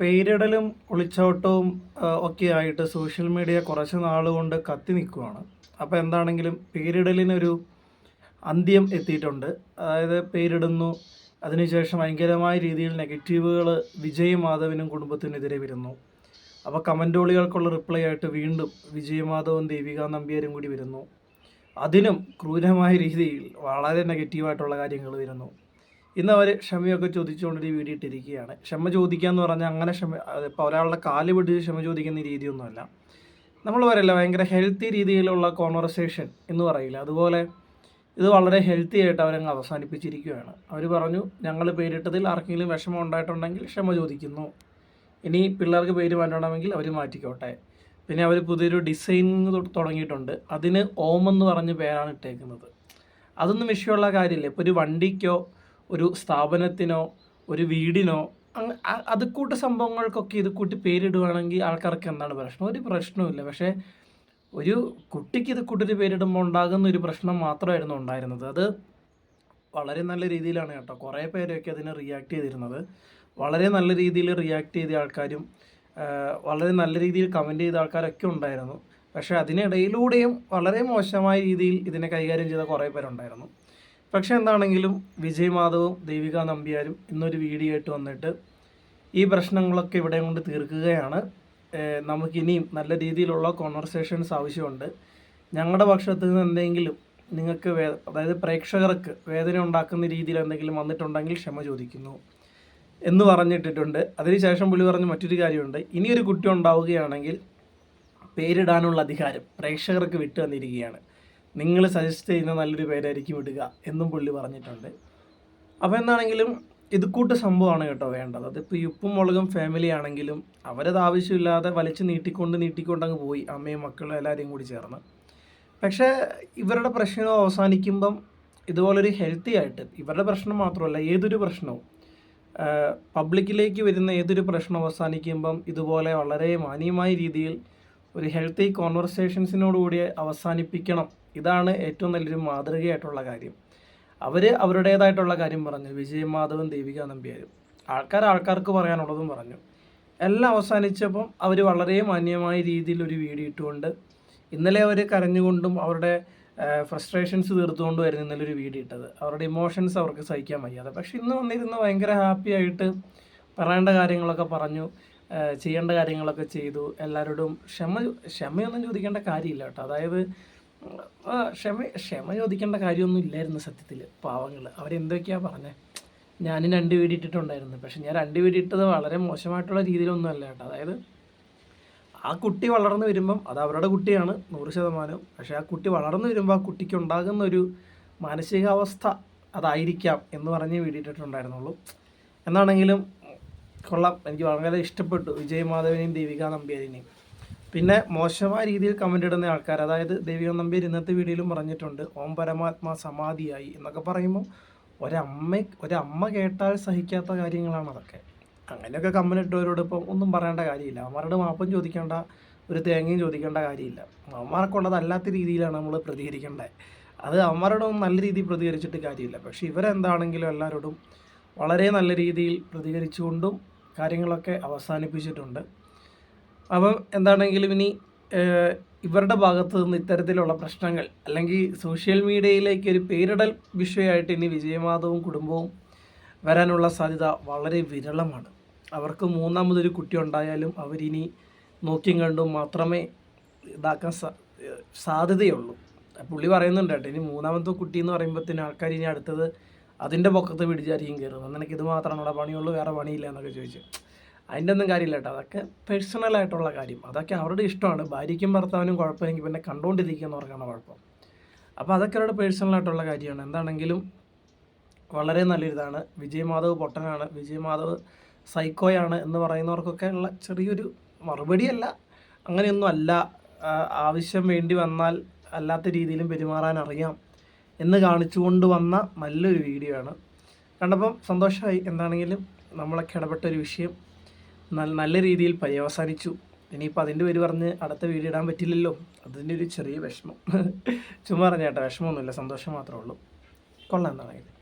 പേരിടലും ഒളിച്ചോട്ടവും ഒക്കെ ആയിട്ട് social media കുറച്ച് നാളുകൊണ്ട് കത്തി നിൽക്കുകയാണ് അപ്പോൾ എന്താണെങ്കിലും പേരിടലിനൊരു അന്ത്യം എത്തിയിട്ടുണ്ട്. അതായത് പേരിടുന്നു അതിനുശേഷം ഭയങ്കരമായ രീതിയിൽ നെഗറ്റീവുകൾ വിജയ് മാധവിനും കുടുംബത്തിനെതിരെ വരുന്നു. അപ്പോൾ കമന്റോളികൾക്കുള്ള റിപ്ലൈ ആയിട്ട് വീണ്ടും വിജയ് മാധവും ദേവിക നമ്പ്യാരും കൂടി വരുന്നു. അതിനും ക്രൂരമായ രീതിയിൽ വളരെ നെഗറ്റീവായിട്ടുള്ള കാര്യങ്ങൾ വരുന്നു. ഇന്ന് അവർ ക്ഷമയൊക്കെ ചോദിച്ചുകൊണ്ടൊരു വീഡിയോ ഇട്ടിരിക്കുകയാണ്. ക്ഷമ ചോദിക്കുക എന്ന് പറഞ്ഞാൽ അങ്ങനെ ക്ഷമ ഇപ്പോൾ ഒരാളുടെ കാൽ പിടിച്ച് ക്ഷമ ചോദിക്കുന്ന രീതിയൊന്നുമല്ല. നമ്മൾ പറയില്ല ഭയങ്കര ഹെൽത്തി രീതിയിലുള്ള കോൺവെർസേഷൻ എന്ന് പറയില്ല. അതുപോലെ ഇത് വളരെ ഹെൽത്തി ആയിട്ട് അവരങ്ങ് അവസാനിപ്പിച്ചിരിക്കുകയാണ്. അവർ പറഞ്ഞു ഞങ്ങൾ പേരിട്ടതിൽ ആർക്കെങ്കിലും വിഷമം ഉണ്ടായിട്ടുണ്ടെങ്കിൽ ക്ഷമ ചോദിക്കുന്നു. ഇനി പിള്ളേർക്ക് പേര് മാറ്റണമെങ്കിൽ അവർ മാറ്റിക്കോട്ടെ. പിന്നെ അവർ പുതിയൊരു ഡിസൈനിങ് തുടങ്ങിയിട്ടുണ്ട്. അതിന് ഓം എന്ന് പറഞ്ഞ് പേരാണ് ഇട്ടേക്കുന്നത്. അതൊന്നും വിഷയമുള്ള കാര്യമില്ല. ഇപ്പോൾ ഒരു വണ്ടിക്കോ ഒരു സ്ഥാപനത്തിനോ ഒരു വീടിനോ അങ്ങ് അ- അത് കൂട്ട് സംഭവങ്ങൾക്കൊക്കെ ഇത് കൂട്ടി പേരിടുവാണെങ്കിൽ ആൾക്കാർക്ക് എന്താണ് പ്രശ്നം? ഒരു പ്രശ്നവുമില്ല. പക്ഷേ ഒരു കുട്ടിക്ക് ഇത് കൂട്ടൊരു പേരിടുമ്പോൾ ഉണ്ടാകുന്ന ഒരു പ്രശ്നം മാത്രമായിരുന്നു ഉണ്ടായിരുന്നത്. അത് വളരെ നല്ല രീതിയിലാണ് കേട്ടോ. കുറേ പേരൊക്കെ അതിനെ റിയാക്ട് ചെയ്തിരുന്നത്. വളരെ നല്ല രീതിയിൽ റിയാക്ട് ചെയ്ത ആൾക്കാരും വളരെ നല്ല രീതിയിൽ കമന്റ് ചെയ്ത ആൾക്കാരൊക്കെ ഉണ്ടായിരുന്നു. പക്ഷേ അതിനിടയിലൂടെയും വളരെ മോശമായ രീതിയിൽ ഇതിനെ കൈകാര്യം ചെയ്ത കുറേ പേരുണ്ടായിരുന്നു. പക്ഷേ എന്താണെങ്കിലും വിജയ് മാധവും ദേവിക നമ്പ്യാരും ഇന്നൊരു വീഡിയോ ആയിട്ട് വന്നിട്ട് ഈ പ്രശ്നങ്ങളൊക്കെ ഇവിടെ കൊണ്ട് തീർക്കുകയാണ്. നമുക്കിനിയും നല്ല രീതിയിലുള്ള കോൺവെർസേഷൻസ് ആവശ്യമുണ്ട്. ഞങ്ങളുടെ പക്ഷത്ത് നിന്ന് എന്തെങ്കിലും നിങ്ങൾക്ക് വേ അതായത് പ്രേക്ഷകർക്ക് വേദന ഉണ്ടാക്കുന്ന രീതിയിൽ എന്തെങ്കിലും വന്നിട്ടുണ്ടെങ്കിൽ ക്ഷമ ചോദിക്കുന്നു എന്ന് പറഞ്ഞിട്ടിട്ടുണ്ട്. അതിനുശേഷം പുള്ളി പറഞ്ഞ മറ്റൊരു കാര്യമുണ്ട്. ഇനിയൊരു കുട്ടി ഉണ്ടാവുകയാണെങ്കിൽ പേരിടാനുള്ള അധികാരം പ്രേക്ഷകർക്ക് വിട്ടു തന്നിരിക്കുകയാണ്. നിങ്ങൾ സജസ്റ്റ് ചെയ്യുന്ന നല്ലൊരു പേരായിരിക്കും ഇടുക എന്നും പുള്ളി പറഞ്ഞിട്ടുണ്ട്. അപ്പോൾ എന്താണെങ്കിലും ഇത് സംഭവമാണ് കേട്ടോ വേണ്ടത്. അതിപ്പോൾ ഈ ഉപ്പും മുളകും ഫാമിലി ആണെങ്കിലും അവരത് ആവശ്യമില്ലാതെ വലിച്ച് നീട്ടിക്കൊണ്ട് നീട്ടിക്കൊണ്ട് അങ്ങ് പോയി അമ്മയും മക്കളും എല്ലാവരെയും കൂടി ചേർന്ന്. പക്ഷേ ഇവരുടെ പ്രശ്നം അവസാനിക്കുമ്പം ഇതുപോലൊരു ഹെൽത്തി ആയിട്ട് ഇവരുടെ പ്രശ്നം മാത്രമല്ല ഏതൊരു പ്രശ്നവും പബ്ലിക്കിലേക്ക് വരുന്ന ഏതൊരു പ്രശ്നം അവസാനിക്കുമ്പം ഇതുപോലെ വളരെ മാന്യമായ രീതിയിൽ ഒരു ഹെൽത്തി കോൺവെർസേഷൻസിനോടുകൂടി അവസാനിപ്പിക്കണം ഇതാണ് ഏറ്റവും നല്ലൊരു മാതൃകയായിട്ടുള്ള കാര്യം. അവർ അവരുടേതായിട്ടുള്ള കാര്യം പറഞ്ഞു. വിജയ് മാധവൻ ദേവിക നമ്പ്യാരും ആൾക്കാർ ആൾക്കാർക്ക് പറയാനുള്ളതും പറഞ്ഞു. എല്ലാം അവസാനിച്ചപ്പം അവർ വളരെ മാന്യമായ രീതിയിൽ ഒരു വീഡിയോ ഇട്ടുകൊണ്ട് ഇന്നലെ അവർ കരഞ്ഞുകൊണ്ടും അവരുടെ ഫ്രസ്ട്രേഷൻസ് തീർത്തുകൊണ്ടുമായിരുന്നു ഇന്നലെ ഒരു വീഡിയോ ഇട്ടത്. അവരുടെ ഇമോഷൻസ് അവർക്ക് സഹിക്കാൻ വയ്യാതെ. പക്ഷേ ഇന്ന് വന്നിരുന്ന് ഭയങ്കര ഹാപ്പി ആയിട്ട് പറയേണ്ട കാര്യങ്ങളൊക്കെ പറഞ്ഞു ചെയ്യേണ്ട കാര്യങ്ങളൊക്കെ ചെയ്തു. എല്ലാവരോടും ക്ഷമ ക്ഷമയൊന്നും ചോദിക്കേണ്ട കാര്യമില്ല കേട്ടോ. അതായത് ക്ഷമ ക്ഷമ ചോദിക്കേണ്ട കാര്യമൊന്നും ഇല്ലായിരുന്നു സത്യത്തിൽ പാവങ്ങൾ അവരെന്തൊക്കെയാണ് പറഞ്ഞത് ഞാനും രണ്ട് വീഡിയോ ഇട്ടിട്ടുണ്ടായിരുന്നു. പക്ഷെ ഞാൻ രണ്ട് വീടിട്ടത് വളരെ മോശമായിട്ടുള്ള രീതിയിലൊന്നും അല്ല കേട്ടോ. അതായത് ആ കുട്ടി വളർന്നു വരുമ്പം അത് അവരുടെ കുട്ടിയാണ് നൂറ് ശതമാനം. പക്ഷേ ആ കുട്ടി വളർന്നു വരുമ്പോൾ ആ കുട്ടിക്ക് ഉണ്ടാകുന്ന ഒരു മാനസികാവസ്ഥ അതായിരിക്കാം എന്ന് പറഞ്ഞ് വീടിട്ടിട്ടുണ്ടായിരുന്നുള്ളൂ എന്നാണെങ്കിലും കൊള്ളാം. എനിക്ക് വളരെ ഇഷ്ടപ്പെട്ടു. വിജയ് മാധവനെയും ദേവിക നമ്പ്യാരിനെയും. പിന്നെ മോശമായ രീതിയിൽ കമന്റ് ഇടുന്ന ആൾക്കാർ അതായത് ദേവികം നമ്പ്യാർ ഇന്നത്തെ വീഡിയോയിലും പറഞ്ഞിട്ടുണ്ട് ഓം പരമാത്മാ സമാധിയായി എന്നൊക്കെ പറയുമ്പോൾ ഒരമ്മ ഒരമ്മ കേട്ടാൽ സഹിക്കാത്ത കാര്യങ്ങളാണ് അതൊക്കെ. അങ്ങനെയൊക്കെ കമന്റ് ഇട്ടവരോട് ഇപ്പം ഒന്നും പറയേണ്ട കാര്യമില്ല. അവന്മാരുടെ മാപ്പം ചോദിക്കേണ്ട ഒരു തേങ്ങയും ചോദിക്കേണ്ട കാര്യമില്ല. അവന്മാർക്കുള്ളതല്ലാത്ത രീതിയിലാണ് നമ്മൾ പ്രതികരിക്കേണ്ടത്. അത് അവന്മാരോടൊന്നും നല്ല രീതിയിൽ പ്രതികരിച്ചിട്ട് കാര്യമില്ല. പക്ഷേ ഇവരെന്താണെങ്കിലും എല്ലാവരോടും വളരെ നല്ല രീതിയിൽ പ്രതികരിച്ചുകൊണ്ടും കാര്യങ്ങളൊക്കെ അവസാനിപ്പിച്ചിട്ടുണ്ട്. അപ്പം എന്താണെങ്കിലും ഇനി ഇവരുടെ ഭാഗത്ത് നിന്ന് ഇത്തരത്തിലുള്ള പ്രശ്നങ്ങൾ അല്ലെങ്കിൽ സോഷ്യൽ മീഡിയയിലേക്ക് ഒരു പേരിടൽ വിഷയമായിട്ട് ഇനി വിജയമാധവും കുടുംബവും വരാനുള്ള സാധ്യത വളരെ വിരളമാണ്. അവർക്ക് മൂന്നാമതൊരു കുട്ടി ഉണ്ടായാലും അവരിനി നോക്കിയും കണ്ടും മാത്രമേ ഇതാക്കാൻ സാധ്യതയുള്ളൂ. പുള്ളി പറയുന്നുണ്ട് കേട്ടോ ഇനി മൂന്നാമത്തെ കുട്ടി എന്ന് പറയുമ്പോഴത്തേന് ആൾക്കാർ ഇനി അടുത്തത് അതിന്റെ പൊക്കത്ത് പിടിച്ചായിരിക്കും കയറുന്നത്. നിനക്ക് ഇത് മാത്രമാണ് പണിയുള്ളൂ വേറെ പണിയില്ല എന്നൊക്കെ ചോദിച്ചു. അതിന്റെ ഒന്നും കാര്യമില്ല കേട്ടോ അതൊക്കെ പേഴ്സണലായിട്ടുള്ള കാര്യം. അതൊക്കെ അവരുടെ ഇഷ്ടമാണ്. ഭാര്യയ്ക്കും ഭർത്താവിനും കുഴപ്പമില്ലെങ്കിൽ പിന്നെ കണ്ടുകൊണ്ടിരിക്കുന്നവർക്കാണ് കുഴപ്പം. അപ്പോൾ അതൊക്കെ അവരുടെ പേഴ്സണലായിട്ടുള്ള കാര്യമാണ്. എന്താണെങ്കിലും വളരെ നല്ലൊരിതാണ്. വിജയ് മാധവ് പൊട്ടനാണ്. വിജയ് മാധവ് സൈക്കോയാണ് എന്ന് പറയുന്നവർക്കൊക്കെ ഉള്ള ചെറിയൊരു മറുപടിയല്ല. അങ്ങനെയൊന്നും അല്ല. ആവശ്യം വേണ്ടി വന്നാൽ അല്ലാത്ത രീതിയിലും പെരുമാറാൻ അറിയാം എന്ന് കാണിച്ചുകൊണ്ട് വന്ന നല്ലൊരു വീഡിയോ ആണ്. കണ്ടപ്പം സന്തോഷമായി. എന്താണെങ്കിലും നമ്മളൊക്കെ ഇടപെട്ട ഒരു വിഷയം. നല്ല രീതിയിൽ പര്യവസാനിച്ചു ഇനിയിപ്പോൾ അതിന്റെ പേര് പറഞ്ഞ് അടുത്ത വീഡിയോ ഇടാൻ പറ്റില്ലല്ലോ. അതിന്റെ ഒരു ചെറിയ വിഷമം. ചുമ്മാ പറഞ്ഞ ചേട്ടാ വിഷമമൊന്നുമില്ല സന്തോഷം മാത്രമേ ഉള്ളൂ. കൊള്ളാം എന്താണെങ്കിലും